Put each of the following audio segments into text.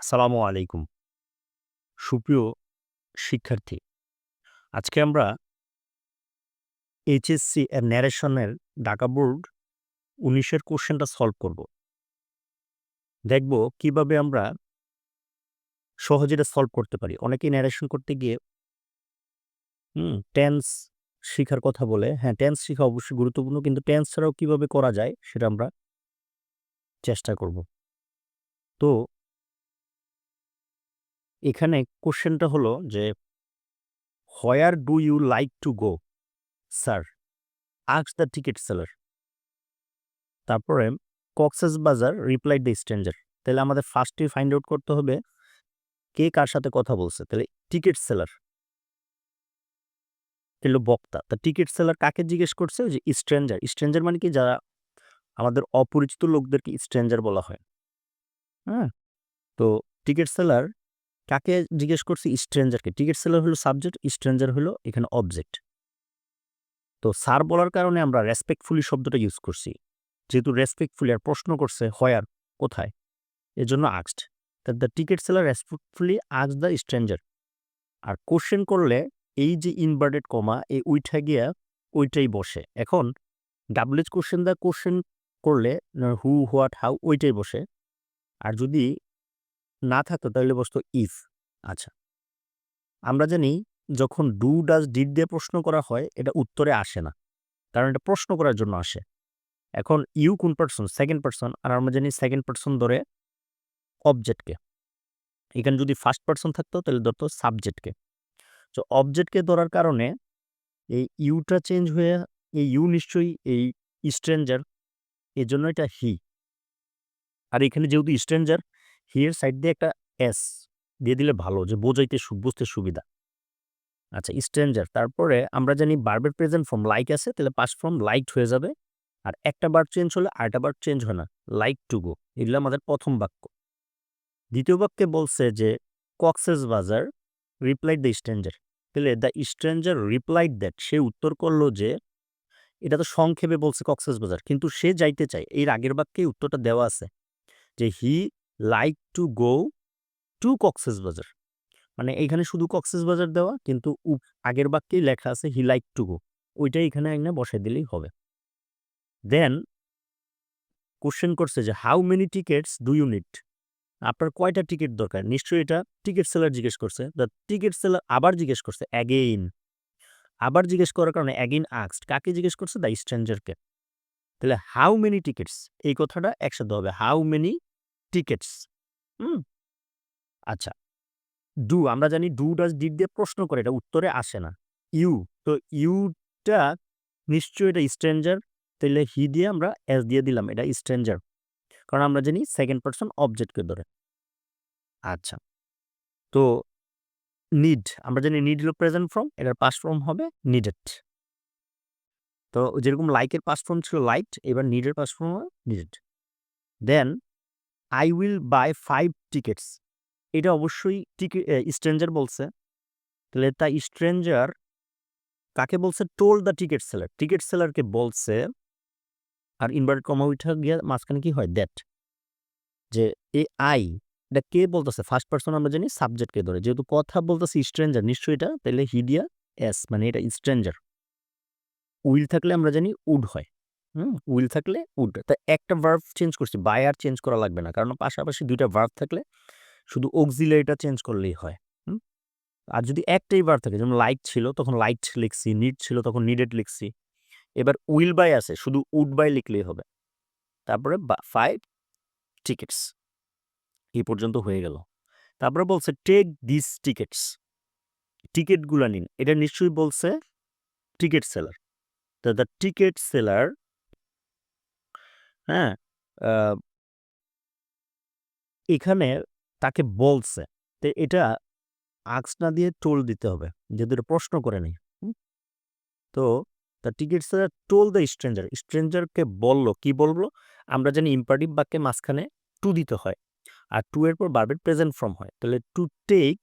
আসসালামু আলাইকুম। সুপ্রিয় শিক্ষার্থী, আজকে আমরা এইচএসসি এর ন্যারেশনের ঢাকা বোর্ড উনিশের কোশ্চেনটা সলভ করব। দেখব কীভাবে আমরা সহজে এটা সলভ করতে পারি। অনেকেই ন্যারেশন করতে গিয়ে হুম, টেন্স শিখার কথা বলে। হ্যাঁ, টেন্স শিখা অবশ্যই গুরুত্বপূর্ণ কিন্তু টেন্স ছাড়াও কীভাবে করা যায় সেটা আমরা চেষ্টা করব। তো এখানে কোশ্চেনটা হলো যে, "where do you like to go, sir? Ask the ticket seller." তারপরে Cox's Bazar replied the stranger. তাহলে আমাদের ফার্স্টেই ফাইন্ড আউট করতে হবে কে কার সাথে কথা বলছে। তাহলে টিকিট সেলার। হলো বক্তা। তা টিকিট সেলার কাকে জিজ্ঞেস করছে? যে স্ট্রেঞ্জার। স্ট্রেঞ্জার মানে কি? যারা আমাদের অপরিচিত লোকদেরকে স্ট্রেঞ্জার বলা হয়। হ্যাঁ? তো টিকিট সেলার কাকে জিজ্ঞেস করছি স্ট্রেঞ্জারকে। টিকিট সেলার হলো সাবজেক্ট, স্ট্রেঞ্জার হলো এখানে অবজেক্ট। তো স্যার বলার কারণে আমরা রেসপেক্টফুলি শব্দটা ইউজ করছি। যেহেতু রেসপেক্টফুলি আর প্রশ্ন করছে হোয়ার কোথায়? এজন্য আস্কড। তা the ticket seller respectfully asked the stranger. R question করলে এই যে ইনভার্টেড কমা এই উইঠা গিয়া ওইটাই বসে। এখন ডাবলএচ কোশ্চেন দ্য কোশ্চেন করলে হু, হোয়াট, হাউ ওইটাই বসে। আর যদি না থাকতো তাহলে বসতো ইফ। আচ্ছা। আমরা জানি যখন ডু, ডাজ, ডিড দিয়ে প্রশ্ন করা হয় এটা উত্তরে আসে না। কারণ এটা প্রশ্ন করার জন্য আসে। এখন ইউ কোন পার্সন সেকেন্ড পার্সন আর আমরা জানি সেকেন্ড পার্সন ধরে অবজেক্টকে। এখানে যদি ফার্স্ট পার্সন থাকতো তাহলে ধরতো সাবজেক্টকে। তো অবজেক্টকে ধরার কারণে এই ইউটা চেঞ্জ হয়ে এই ইউ নিশ্চয়ই এই স্ট্রেঞ্জার এজন্য এটা হি। আর এখানে যেহেতু স্ট্রেঞ্জার হি এর সাইড দিয়ে একটা এস দিয়ে দিলে ভালো, যে বোঝাইতে বুঝতে সুবিধা। আচ্ছা স্ট্রেঞ্জার তারপরে আমরা জানি ভার্বের প্রেজেন্ট ফর্ম লাইক আছে, তাহলে পাস্ট ফর্ম লাইকড হয়ে যাবে। আর একটা বার চেঞ্জ হলে আরেকটা বার চেঞ্জ হয় না। লাইক টু গো এগুলো আমাদের প্রথম বাক্য। দ্বিতীয় বাক্যে বলছে যে, Cox's Bazar replied the stranger. তাহলে দ্য স্ট্রেঞ্জার রিপ্লাইড দ্যাট সে উত্তর করল যে, এটা তো সংক্ষেপে বলছে কক্সেস বাজার কিন্তু সে যাইতে চায়। এর আগের বাক্যেই উত্তরটা দেওয়া আছে। যে, he like to go to Cox's Bazar মানে এইখানে শুধু কক্সেস বাজার দেওয়া, কিন্তু আগের বাক্যেই লেখা আছে হি লাইক টু গো। ওইটাই এখানে এনে বসায় দিলেই হবে। দেন কোশ্চেন করছে যে how many tickets do you need? আপনার কয়টা টিকিট দরকার? নিশ্চয়ই এটা টিকিট সেলার জিজ্ঞেস করছে। দ্য টিকিট সেলার আবার জিজ্ঞেস করছে অ্যাগেইন। আবার জিজ্ঞেস করার কারণে অ্যাগেইন আস্কড কাকে জিজ্ঞেস করছে? দ্য স্ট্রেঞ্জারকে। তাহলে হাউ মেনি টিকিটস এই কথাটা একসাথে হবে। How many tickets. হুম? আচ্ছা। ডু আমরা জানি ডু, ডাজ, ডিড দিয়ে প্রশ্ন করে এটা উত্তরে আসে না। ইউ তো ইউটা নিশ্চয়ই এটা স্ট্রেঞ্জার তাহলে হি দিয়ে আমরা এস দিয়ে দিলাম এটা স্ট্রেঞ্জার। কারণ আমরা জানি সেকেন্ড পারসন অবজেক্টকে ধরে। আচ্ছা। তো নিড আমরা জানি নিড হলো প্রেজেন্ট ফর্ম এটার পাস্ট ফর্ম হবে নিডেড। তো যেরকম লাইকের পাস্ট ফর্ম ছিল লাইট এবার নিডের পাস্ট ফর্ম হবে needed. Then I will buy five tickets এটা অবশ্যই টিকে, এ স্ট্রেঞ্জার বলছে। তাহলে তা স্ট্রেঞ্জার কাকে বলছে? Tell the ticket seller. Ticket সেলারকে বলছে, আর ইনভার্ট কমা উইঠা গিয়া মাঝখানে কি হয়? দ্যাট। যে, এ আই এটা কে বলতেছে? ফার্স্ট পার্সন আমরা জানি সাবজেক্টকে ধরে। যেহেতু কথা বলতেছে স্ট্রেঞ্জার নিশ্চয়ই এটা তাহলে হিডিয়া এস মানে এটা স্ট্রেঞ্জার। উইল থাকলে আমরা জানি উড হয়। হুম? উইল থাকলে উড। তা একটা ভার্ব চেঞ্জ করছি। বাই আর চেঞ্জ করা লাগবে না। কারণ পাশাপাশি ২ টা ভার্ব থাকলে শুধু অক্সিলারিটা চেঞ্জ করলেই হয়। আর যদি একটাই ভার্ব থাকে যেমন লাইক ছিল তখন লাইট লিখছি, নিড ছিল তখন নিডেড লিখছি। এবার উইল বাই আছে শুধু উড বাই লিখলেই হবে। তারপরে 5 টিকেটস। এই পর্যন্ত হয়ে গেল। তারপরে বলছে টেক দিস টিকিটস টিকিটগুলো নিন। এটা নিশ্চয়ই বলছে ticket seller. The ticket seller হ্যাঁ? এখানে তাকে বলছে। তো এটা আক্স না দিয়ে টোল দিতে হবে। যেহেতু এটা প্রশ্ন করে নাই। হুম? তো the ticket seller told the stranger. স্ট্রেঞ্জারকে বলল, কি বলল? আমরা জানি ইম্পারেটিভ বাক্যে মাঝখানে টু দিতে হয়। আর টু এর পর ভার্বের প্রেজেন্ট ফর্ম হয়। তাহলে টু টেক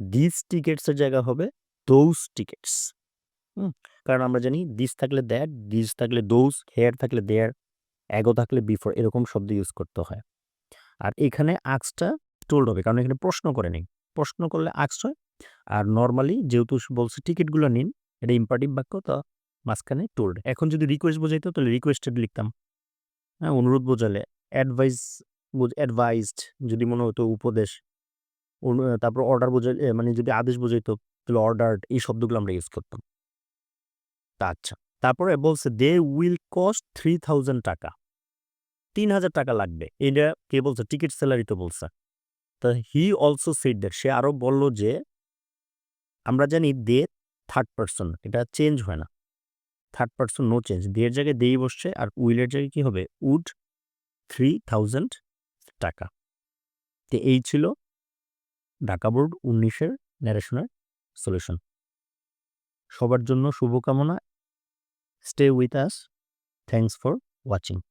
দিস টিকেটস এর জায়গা হবে দোজ টিকেটস। হুম? কারণ আমরা জানি দিস থাকলে দ্যাট, দিস থাকলে দোজ, হেয়ার থাকলে দেয়ার, অ্যাগো থাকলে বিফোর এরকম শব্দ ইউজ করতে হয়। আর এখানে আস্কডটা টোল্ড হবে, কারণ এখানে প্রশ্ন করে নেই। প্রশ্ন করলে আক্স হয়। আর নর্মালি যেহেতু বলছে টিকিটগুলো নিন, এটা ইম্পার্টিভ বাক্য, তো মাঝখানে টোল্ড এখন যদি রিকোয়েস্ট বোঝাইতো, তাহলে রিকোয়েস্টেড লিখতাম। হ্যাঁ অনুরোধ বোঝালে। অ্যাডভাইস অ্যাডভাইসড যদি মনে হতো উপদেশ। তারপর অর্ডার বোঝাই মানে যদি আদেশ বোঝাইতো, তাহলে অর্ডার এই শব্দগুলো আমরা ইউজ করতাম। তা আচ্ছা। তারপরে বলছে they will cost three thousand টাকা। তিন হাজার টাকা লাগবে। এটা কে বলছে? টিকিট স্যালারি তো বলছে। তা হি অলসো সেড দ্যাট সে আরও বলল যে, আমরা জানি দে থার্ড পার্সন এটা চেঞ্জ হয় না। থার্ড পার্সন নো চেঞ্জ দের জায়গায় দেই বসছে আর উইলের জায়গায় কি হবে? উড থ্রি থাউজেন্ড টাকা। তো এই ছিল ঢাকা বোর্ড উনিশের ন্যারেশনের সলিউশন সবার জন্য শুভকামনা। Stay with us. Thanks for watching.